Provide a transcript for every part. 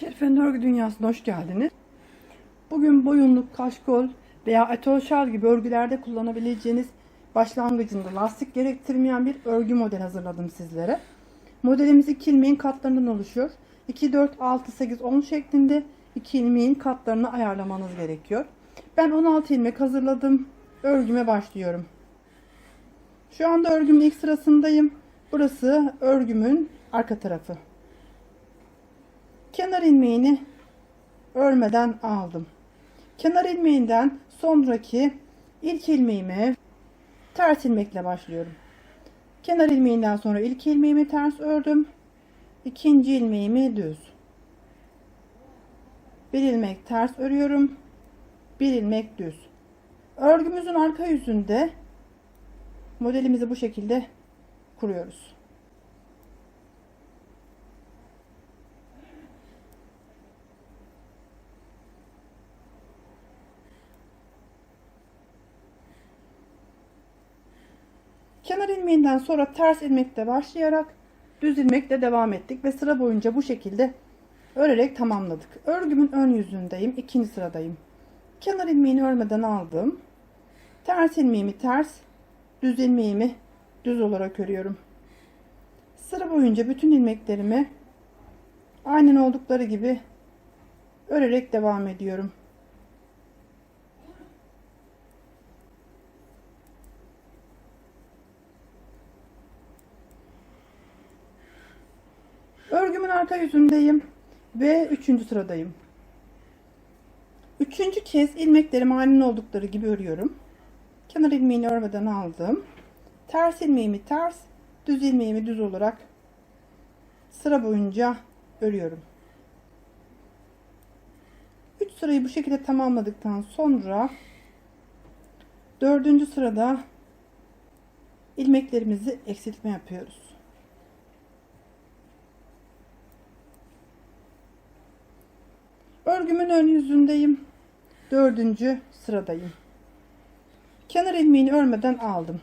Şerife'nin örgü dünyasına hoş geldiniz. Bugün boyunluk, kaşkol veya şal gibi örgülerde kullanabileceğiniz başlangıcında lastik gerektirmeyen bir örgü model hazırladım sizlere. Modelimiz iki ilmeğin katlarından oluşuyor. 2, 4, 6, 8, 10 şeklinde iki ilmeğin katlarını ayarlamanız gerekiyor. Ben 16 ilmek hazırladım. Örgüme başlıyorum. Şu anda örgümün ilk sırasındayım. Burası örgümün arka tarafı. Kenar ilmeğini örmeden aldım. Kenar ilmeğinden sonraki ilk ilmeğimi ters ilmekle başlıyorum. Kenar ilmeğinden sonra ilk ilmeğimi ters ördüm. İkinci ilmeğimi düz. Bir ilmek ters örüyorum. Bir ilmek düz. Örgümüzün arka yüzünde modelimizi bu şekilde kuruyoruz. Kenar ilmeğinden sonra ters ilmekle başlayarak düz ilmekle devam ettik ve sıra boyunca bu şekilde örerek tamamladık. Örgümün ön yüzündeyim. ikinci sıradayım. Kenar ilmeğini örmeden aldım. Ters ilmeğimi ters, düz ilmeğimi düz olarak örüyorum. Sıra boyunca bütün ilmeklerimi aynen oldukları gibi örerek devam ediyorum. Örgümün arka yüzündeyim ve üçüncü sıradayım. Üçüncü kez ilmeklerimi aynen oldukları gibi örüyorum. Kenar ilmeğini örmeden aldım. Ters ilmeğimi ters, düz ilmeğimi düz olarak sıra boyunca örüyorum. 3 sırayı bu şekilde tamamladıktan sonra dördüncü sırada ilmeklerimizi eksiltme yapıyoruz. Örgümün ön yüzündeyim. Dördüncü sıradayım. Kenar ilmeğini örmeden aldım.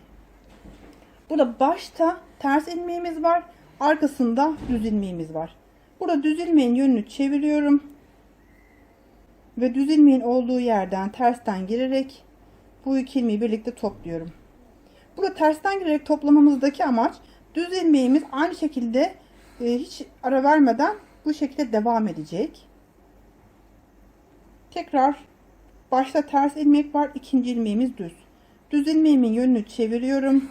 Burada başta ters ilmeğimiz var. Arkasında düz ilmeğimiz var. Burada düz ilmeğin yönünü çeviriyorum. Ve düz ilmeğin olduğu yerden tersten girerek bu iki ilmeği birlikte topluyorum. Burada tersten girerek toplamamızdaki amaç düz ilmeğimiz aynı şekilde e, hiç ara vermeden bu şekilde devam edecek. Tekrar başta ters ilmek var. ikinci ilmeğimiz düz. Düz ilmeğimin yönünü çeviriyorum.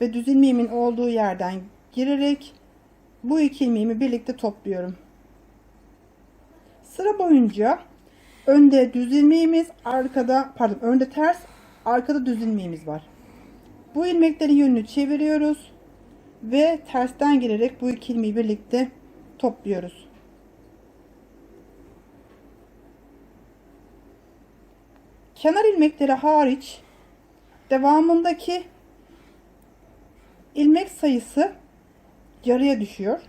Ve düz ilmeğimin olduğu yerden girerek bu iki ilmeğimi birlikte topluyorum. Sıra boyunca önde düz ilmeğimiz, arkada pardon önde ters, arkada düz ilmeğimiz var. Bu ilmeklerin yönünü çeviriyoruz ve tersten girerek bu iki ilmeği birlikte topluyoruz. Kenar ilmekleri hariç devamındaki ilmek sayısı yarıya düşüyor.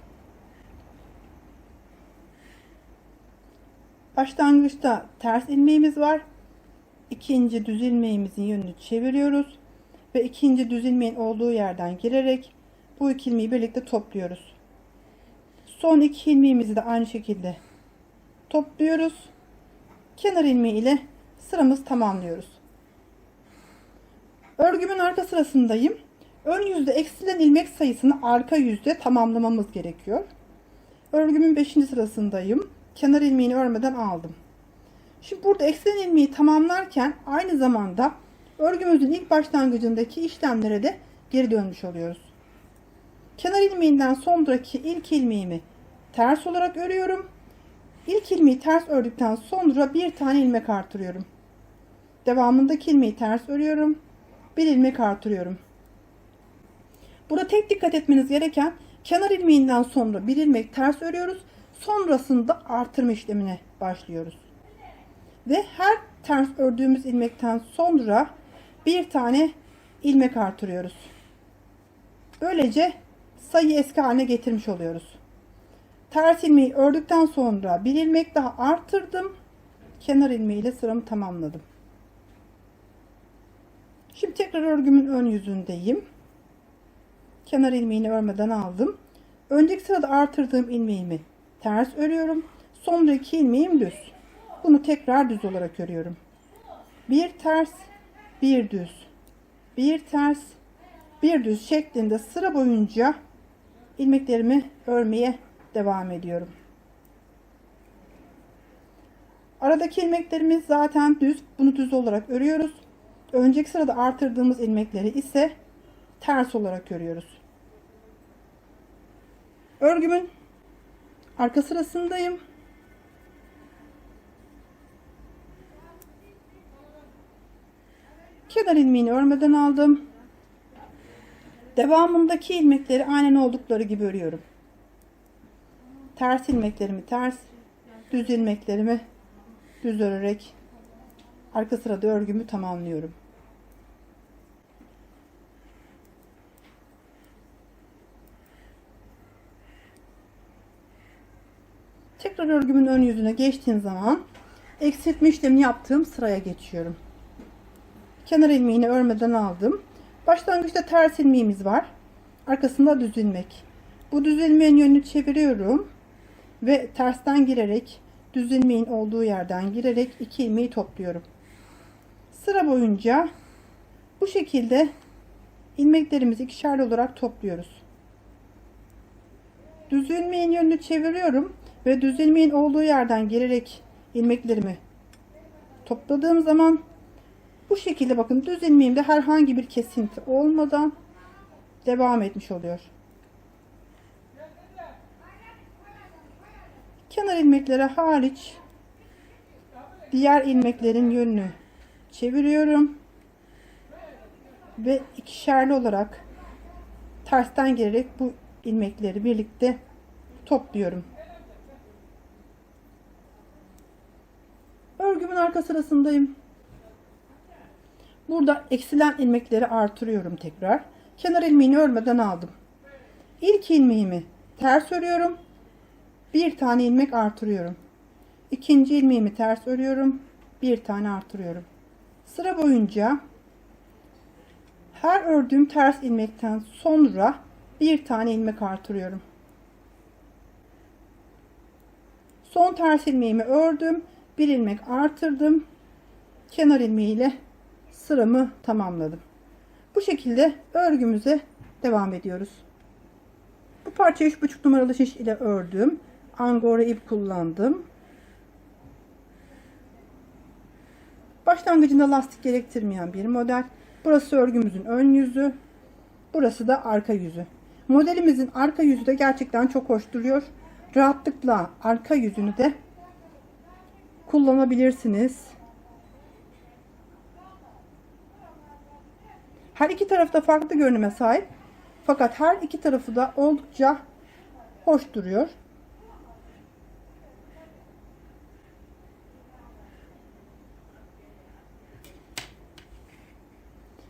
Başlangıçta ters ilmeğimiz var. İkinci düz ilmeğimizin yönünü çeviriyoruz ve ikinci düz ilmeğin olduğu yerden girerek bu iki ilmeği birlikte topluyoruz. Son iki ilmeğimizi de aynı şekilde topluyoruz. Kenar ilmeği ile sıramızı tamamlıyoruz. Örgümün arka sırasındayım. Ön yüzde eksilen ilmek sayısını arka yüzde tamamlamamız gerekiyor. Örgümün 5. sırasındayım. Kenar ilmeğini örmeden aldım. Şimdi burada eksilen ilmeği tamamlarken aynı zamanda örgümüzün ilk başlangıcındaki işlemlere de geri dönmüş oluyoruz. Kenar ilmeğinden sonraki ilk ilmeğimi ters olarak örüyorum. İlk ilmeği ters ördükten sonra bir tane ilmek artırıyorum. Devamındaki ilmeği ters örüyorum. Bir ilmek artırıyorum. Burada tek dikkat etmeniz gereken kenar ilmeğinden sonra bir ilmek ters örüyoruz. Sonrasında artırma işlemine başlıyoruz. Ve her ters ördüğümüz ilmekten sonra bir tane ilmek artırıyoruz. Böylece sayı eski haline getirmiş oluyoruz. Ters ilmeği ördükten sonra bir ilmek daha artırdım. Kenar ilmeği sıramı tamamladım. Şimdi tekrar örgümün ön yüzündeyim. Kenar ilmeğini örmeden aldım. Önceki sırada artırdığım ilmeğimi ters örüyorum. Sonraki ilmeğim düz. Bunu tekrar düz olarak örüyorum. Bir ters, bir düz. Bir ters, bir düz şeklinde sıra boyunca ilmeklerimi örmeye devam ediyorum. Aradaki ilmeklerimiz zaten düz. Bunu düz olarak örüyoruz. Önceki sırada artırdığımız ilmekleri ise ters olarak örüyoruz. Örgümün arka sırasındayım. Kenar ilmeğini örmeden aldım. Devamındaki ilmekleri aynen oldukları gibi örüyorum. Ters ilmeklerimi ters, düz ilmeklerimi düz örerek arka sırada örgümü tamamlıyorum. Tekrar örgümün ön yüzüne geçtiğim zaman eksiltme işlemini yaptığım sıraya geçiyorum. Kenar ilmeğini örmeden aldım. Başlangıçta ters ilmeğimiz var. Arkasında düz ilmek. Bu düz ilmeğin yönünü çeviriyorum ve tersten girerek düz ilmeğin olduğu yerden girerek iki ilmeği topluyorum. Sıra boyunca bu şekilde ilmeklerimizi ikişerli olarak topluyoruz. Düz ilmeğin yönünü çeviriyorum ve düz ilmeğin olduğu yerden girerek ilmeklerimi topladığım zaman bu şekilde bakın düz ilmeğimde herhangi bir kesinti olmadan devam etmiş oluyor. Kenar ilmeklere hariç diğer ilmeklerin yönünü çeviriyorum ve ikişerli olarak tersten girerek bu ilmekleri birlikte topluyorum. Örgümün arka sırasındayım. Burada eksilen ilmekleri artırıyorum tekrar. Kenar ilmeğini örmeden aldım. İlk ilmeğimi ters örüyorum. Bir tane ilmek artırıyorum. İkinci ilmeğimi ters örüyorum. Bir tane artırıyorum. Sıra boyunca her ördüğüm ters ilmekten sonra bir tane ilmek artırıyorum. Son ters ilmeğimi ördüm. Bir ilmek artırdım. Kenar ilmeğiyle sıramı tamamladım. Bu şekilde örgümüze devam ediyoruz. Bu parçayı 3,5 numaralı şiş ile ördüm. Angora ip kullandım. Başlangıcında lastik gerektirmeyen bir model. Burası örgümüzün ön yüzü. Burası da arka yüzü. Modelimizin arka yüzü de gerçekten çok hoş duruyor. Rahatlıkla arka yüzünü de kullanabilirsiniz. Her iki tarafta farklı görünüme sahip. Fakat her iki tarafı da oldukça hoş duruyor.